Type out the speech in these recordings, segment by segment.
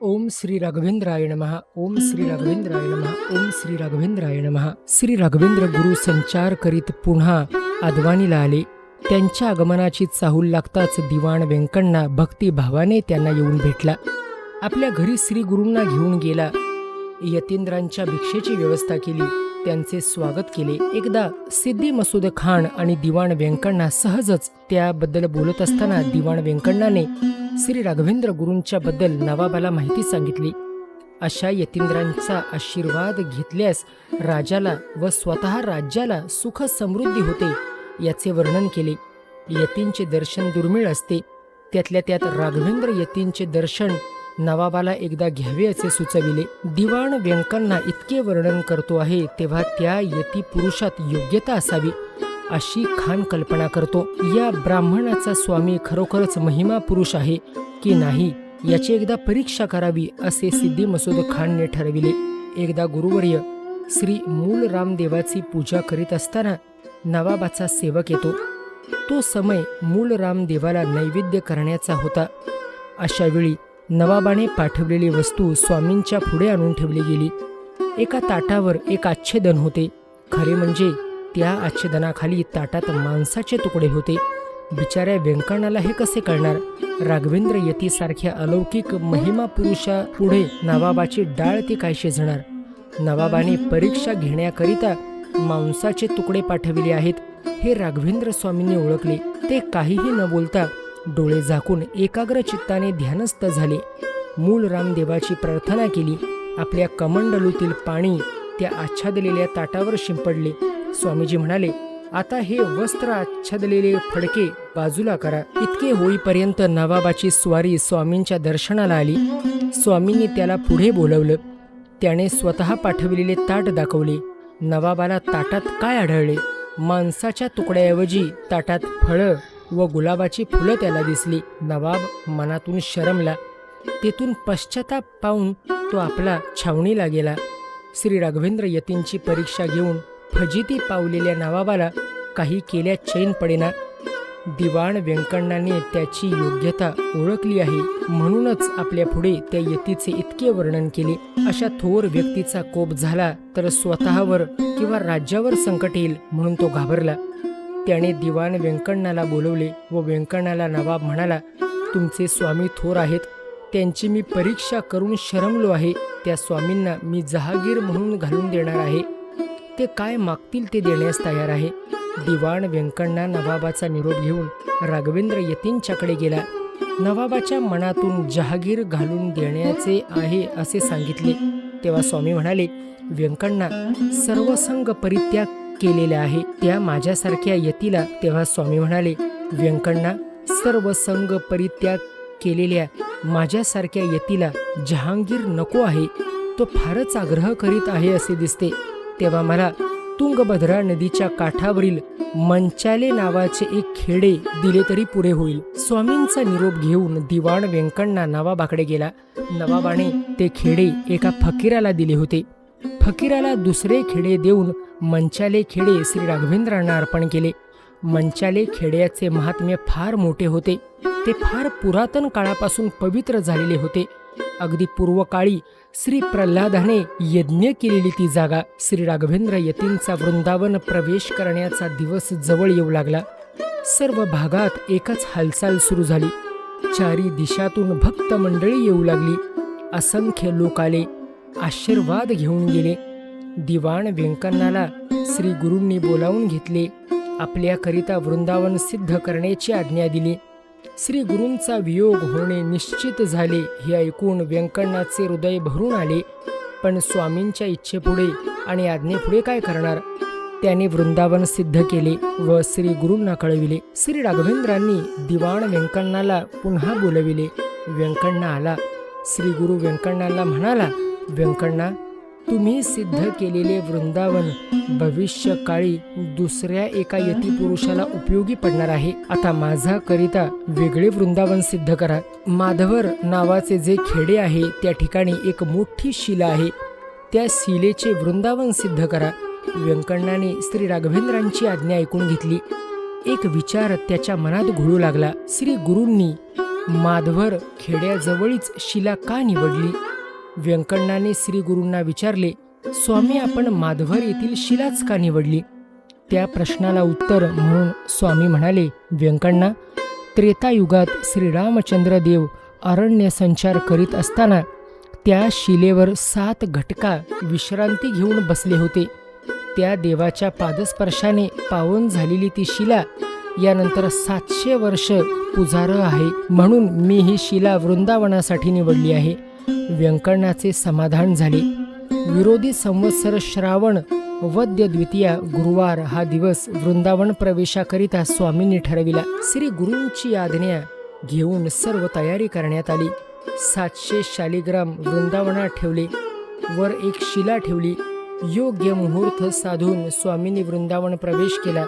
ओम श्री राघवेंद्राय नमः। ओम श्री राघवेंद्राय नमः। ओम श्री राघवेंद्राय नमः। श्री राघवेंद्र गुरु संचार करीत पुन्हा आदवानीला आले त्यांच्या आगमनाची चाहूल लागताच दिवाण व्यंकण्णा भक्तिभावाने त्यांना येऊन भेटला. आपल्या घरी श्री गुरूंना घेऊन गेला. यतींद्रांच्या भिक्षेची व्यवस्था केली. त्यांचे स्वागत केले. एकदा सिद्धी मसूद खान आणि दिवाण व्यंकण्णा सहजच त्याबद्दल बोलत असताना दिवाण व्यंकण्णाने श्री राघवेंद्र गुरूंच्या बद्दल नवाबाला माहिती सांगितली. अशा यतींद्रांचा आशीर्वाद घेतल्यास राजाला व स्वतः राज्याला सुख समृद्धी होते याचे वर्णन केले. यतींचे दर्शन दुर्मिळ असते. त्यातल्या त्यात राघवेंद्र यतींचे दर्शन नवाबाला एकदा घ्यावे असे सुचविले. दिवाण व्यंकांना इतके वर्णन करतो आहे तेव्हा त्या यती पुरुषात योग्यता असावी. अशी खान कल्पना करतो. या ब्राह्मणाचा स्वामी खरोखरच महिमा पुरुष आहे की नाही याची एकदा परीक्षा करावी असे सिद्धी मसूद खानने ठरविले. एकदा गुरुवर्य श्री मूल रामदेवाची पूजा करीत असताना नवाबाचा सेवक येतो. तो समय मूल रामदेवाला नैवेद्य करण्याचा होता. अशा वेळी नवाबाने पाठवलेली वस्तू स्वामींच्या पुढे आणून ठेवली गेली. एका ताटावर एक आच्छेदन होते. खरे म्हणजे त्या आच्छेदनाखाली ताटात मांसाचे तुकडे होते. बिचाऱ्या व्यंकणाला हे कसे कळणार? राघवेंद्र यतीसारख्या अलौकिक महिमा पुरुषा पुढे नवाबाची डाळ ते काय शिजणार? नवाबाने परीक्षा घेण्याकरिता मांसाचे तुकडे पाठविले आहेत. हे राघवेंद्र स्वामींनी ओळखले. ते काहीही न बोलता डोळे झाकून एकाग्र चित्ताने ध्यानस्थ झाले. मूल रामदेवाची प्रार्थना केली. आपल्या कमंडलूतील पाणी त्या आच्छादलेल्या ताटावर शिंपडले. स्वामीजी म्हणाले आता हे वस्त्र आच्छादलेले फडके बाजूला करा. इतके होईपर्यंत नवाबाची स्वारी स्वामींच्या दर्शनाला आली. स्वामींनी त्याला पुढे बोलवलं. त्याने स्वतः पाठविलेले ताट दाखवले. नवाबाला ताटात काय आढळले? माणसाच्या तुकड्याऐवजी ताटात फळं व गुलाबाची फुलं त्याला दिसली. नवाब मनातून शरमला. तेथून पश्चाताप पाहून तो आपला छावणीला गेला. श्री राघवेंद्र यतींची परीक्षा घेऊन फजिती पावलेल्या नवाबाला काही केल्या चैन पडेना. दिवाण व्यंकण्णाने त्याची योग्यता ओळखली आहे म्हणूनच आपल्या पुढे त्या यतीचे इतके वर्णन केले. अशा थोर व्यक्तीचा कोप झाला तर स्वतःवर किंवा राज्यावर संकट येईल म्हणून तो घाबरला. त्याने दिवाण व्यंकण्णाला बोलवले व व्यंकण्णाला नवाब म्हणाला तुमचे स्वामी थोर आहेत. त्यांची मी परीक्षा करून शरमलो आहे. त्या स्वामींना मी जहागीर म्हणून घालून देणार आहे. ते काय मागतील ते देण्यास तयार आहे. दिवाण व्यंकण्णा नवाबाचा निरोप घेऊन राघवेंद्र यतींच्याकडे गेला. नवाबाच्या मनातून जहागीर घालून देण्याचे आहे असे सांगितले. तेव्हा स्वामी म्हणाले व्यंकण्णा सर्वसंग परित्याग केलेला आहे. त्या माझ्यासारख्या यतीला तेव्हा स्वामी म्हणाले व्यंकण्णा सर्वसंग परित्याग केलेल्या माझ्यासारख्या यतीला जहांगीर नको आहे. तो फारच आग्रह करीत आहे असे दिसते. तेव्हा मला तुंगभद्रा नदीच्या काठावरील मंचाले नावाचे एक खेडे दिले तरी पुरे होईल. स्वामींचा निरोप घेऊन दिवाण व्यंकण्णा नवाबाकडे गेला. नवाबाने ते खेडे एका फकीराला दिले होते. फकीराला दुसरे खेडे देऊन मंचाले खेडे श्री राघवेंद्रांना अर्पण केले. मंचाले खेड्याचे महात्म्य फार मोठे होते. ते फार पुरातन काळापासून पवित्र झालेले होते. अगदी पूर्वकाळी श्री प्रल्हादाने यज्ञ केलेली ती जागा श्री राघवेंद्र यतींचा वृंदावन प्रवेश करण्याचा दिवस जवळ येऊ लागला. सर्व भागात एकच हालचाल सुरू झाली. चारी दिशातून भक्त मंडळी येऊ लागली. असंख्य लोक आले आशीर्वाद घेऊन गेले. दिवाण व्यंकन्नाला श्री गुरूंनी बोलावून घेतले. आपल्याकरिता वृंदावन सिद्ध करण्याची आज्ञा दिली. श्री गुरूंचा वियोग होणे निश्चित झाले हे ऐकून व्यंकण्णाचे हृदय भरून आले. पण स्वामींच्या इच्छेपुढे आणि आज्ञेपुढे काय करणार? त्याने वृंदावन सिद्ध केले व श्री गुरूंना कळविले. श्री राघवेंद्रांनी दिवाण व्यंकण्णाला पुन्हा बोलविले. व्यंकण्णा आला. श्री गुरु व्यंकण्णाला म्हणाला व्यंकण्णा तुम्ही सिद्ध केलेले वृंदावन भविष्य काळी दुसऱ्या एका यती पुरुषाला उपयोगी पडणार आहे. आता माझा करिता वेगळे वृंदावन सिद्ध करा. माधवर नावाचे जे खेडे आहे त्या ठिकाणी एक मोठी शिला आहे. त्या शिलेचे वृंदावन सिद्ध करा. व्यंकण्णाने श्री राघवेंद्रांची आज्ञा ऐकून घेतली. एक विचार त्याच्या मनात घोळू लागला. श्री गुरूंनी माधवर खेड्याजवळीच शिला का निवडली? व्यंकण्णाने श्री गुरूंना विचारले स्वामी आपण माधवर येथील शिलाच का निवडली? त्या प्रश्नाला उत्तर म्हणून स्वामी म्हणाले व्यंकण्णा त्रेतायुगात श्रीरामचंद्र देव अरण्य संचार करीत असताना त्या शिलेवर सात घटका विश्रांती घेऊन बसले होते. त्या देवाच्या पादस्पर्शाने पावन झालेली ती शिला यानंतर सातशे वर्ष पुजारं आहे म्हणून मी ही शिला वृंदावनासाठी निवडली आहे. व्यंकरणाचे समाधान झाले. विरोधी संवत्सर श्रावण वद्य द्वितीया गुरुवार हा दिवस वृंदावन प्रवेशाकरिता स्वामींनी ठरविला. श्री गुरूंची आज्ञा घेऊन सर्व तयारी करण्यात आली. सातशे शालिग्राम वृंदावनात ठेवले. वर एक शिला ठेवली. योग्य मुहूर्त साधून स्वामींनी वृंदावन प्रवेश केला.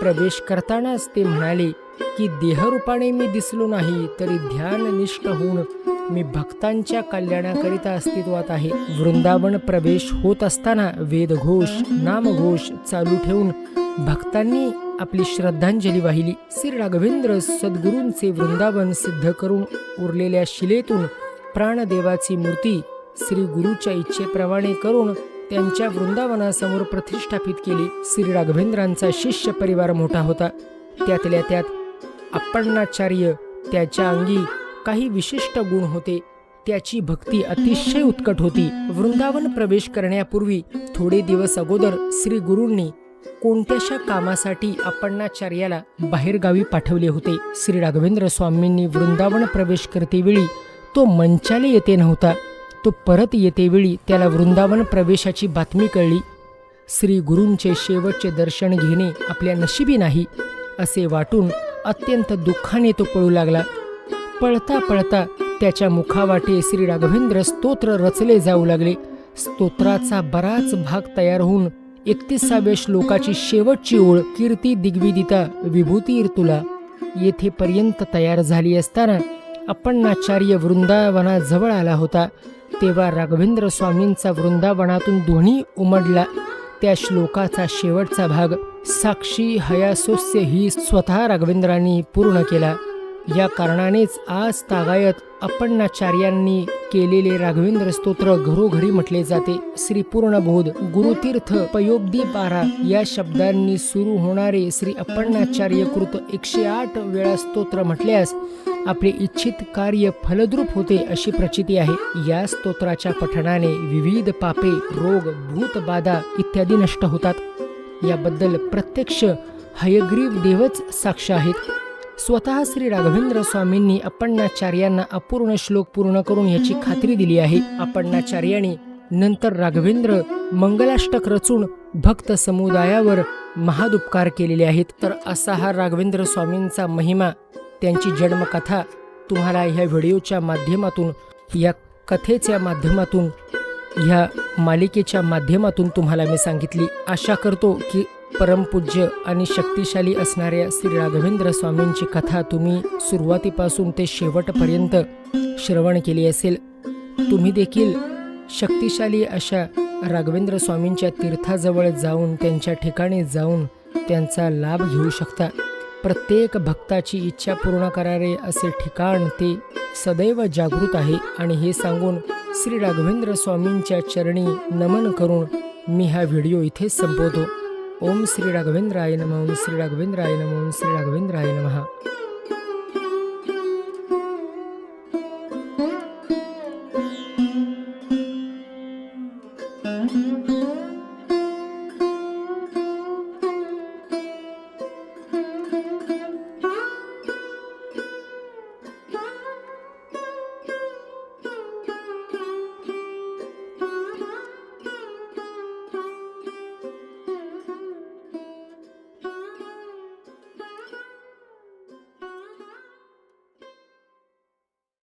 प्रवेश करतानाच ते म्हणाले की देहरूपाने मी दिसलो नाही तरी ध्याननिष्ठ होऊन मी भक्तांच्या कल्याणाकरिता अस्तित्वात आहे. वृंदावन प्रवेश होत असताना वेदघोष नामघोष चालू ठेवून भक्तांनी आपली श्रद्धांजली वाहिली. श्री राघवेंद्र सद्गुरूंचे वृंदावन सिद्ध करून उरलेल्या शिलेतून प्राणदेवाची मूर्ती श्री गुरुच्या इच्छेप्रमाणे करून त्यांच्या वृंदावनासमोर प्रतिष्ठापित केली. श्री राघवेंद्रांचा शिष्य परिवार मोठा होता. त्यातल्या त्यात अप्पण्णाचार्य त्याच्या अंगी काही विशिष्ट गुण होते. त्याची भक्ती अतिशय उत्कट होती. वृंदावन प्रवेश करण्यापूर्वी थोडे दिवस अगोदर श्री गुरूंनी कोणत्याशा कामासाठी अपण्णाचार्याला बाहेरगावी पाठवले होते. श्री राघवेंद्र स्वामींनी वृंदावन प्रवेश करतेवेळी तो मंचाले येते नव्हता. तो परत येतेवेळी त्याला वृंदावन प्रवेशाची बातमी कळली. श्री गुरूंचे शेवटचे दर्शन घेणे आपल्या नशिबी नाही असे वाटून अत्यंत दुःखाने तो पळू लागला. पळता पळता त्याच्या मुखावाटे श्री राघवेंद्र स्तोत्र रचले जाऊ लागले. स्तोत्राचा बराच भाग तयार होऊन एकतीसाव्या श्लोकाची शेवटची ओळ कीर्ती दिग्विदिता विभूती तुला येथेपर्यंत तयार झाली असताना अपण्णाचार्य वृंदावनाजवळ आला होता. तेव्हा राघवेंद्र स्वामींचा वृंदावनातून दोन्ही उमडला. त्या श्लोकाचा शेवटचा भाग साक्षी हयासोस्य ही स्वतः राघवेंद्रांनी पूर्ण केला. या कारणानेच आज तागायत अप्पण्णाचार्यांनी केलेले राघवेंद्र स्तोत्र घरोघरी म्हटले जाते. श्री पूर्णबोध गुरुतीर्थ पयोब्दी पारा या शब्दांनी सुरू होणारे श्री अप्पण्णाचार्य कृत एकशे आठ वेळा स्तोत्र म्हटल्यास आपले इच्छित कार्य फलद्रूप होते अशी प्रचिती आहे. या स्तोत्राच्या पठणाने विविध पापे रोग भूतबाधा इत्यादी नष्ट होतात. याबद्दल प्रत्यक्ष हयग्रीव देवच साक्ष आहेत. स्वतः श्री राघवेंद्र स्वामींनी अप्पण्णाचार्यांना अपूर्ण श्लोक पूर्ण करून याची खात्री दिली आहे. अप्पण्णाचार्यांनी नंतर राघवेंद्र मंगलाष्टक रचून भक्त समुदायावर महादुपकार केलेले आहेत. तर असा हा राघवेंद्र स्वामींचा महिमा त्यांची जन्मकथा तुम्हाला ह्या व्हिडिओच्या माध्यमातून या कथेच्या माध्यमातून ह्या मालिकेच्या माध्यमातून तुम्हाला मी सांगितली. आशा करतो की परमपूज्य आणि शक्तिशाली असणाऱ्या श्री राघवेंद्र स्वामींची कथा तुम्ही सुरुवातीपासून ते शेवटपर्यंत श्रवण केली असेल तुम्ही देखील शक्तिशाली अशा राघवेंद्र स्वामींच्या तीर्थाजवळ जाऊन त्यांच्या ठिकाणी जाऊन त्यांचा लाभ घेऊ शकता. प्रत्येक भक्ताची इच्छा पूर्ण करणारे असे ठिकाण ते सदैव जागृत आहे आणि हे सांगून श्री राघवेंद्र स्वामींच्या चरणी नमन करून मी हा व्हिडिओ इथे संपवतो. ओम श्री राघवेंद्राय नम ओम श्री राघवेंद्राय नम ओम श्री राघवेंद्राय नमः।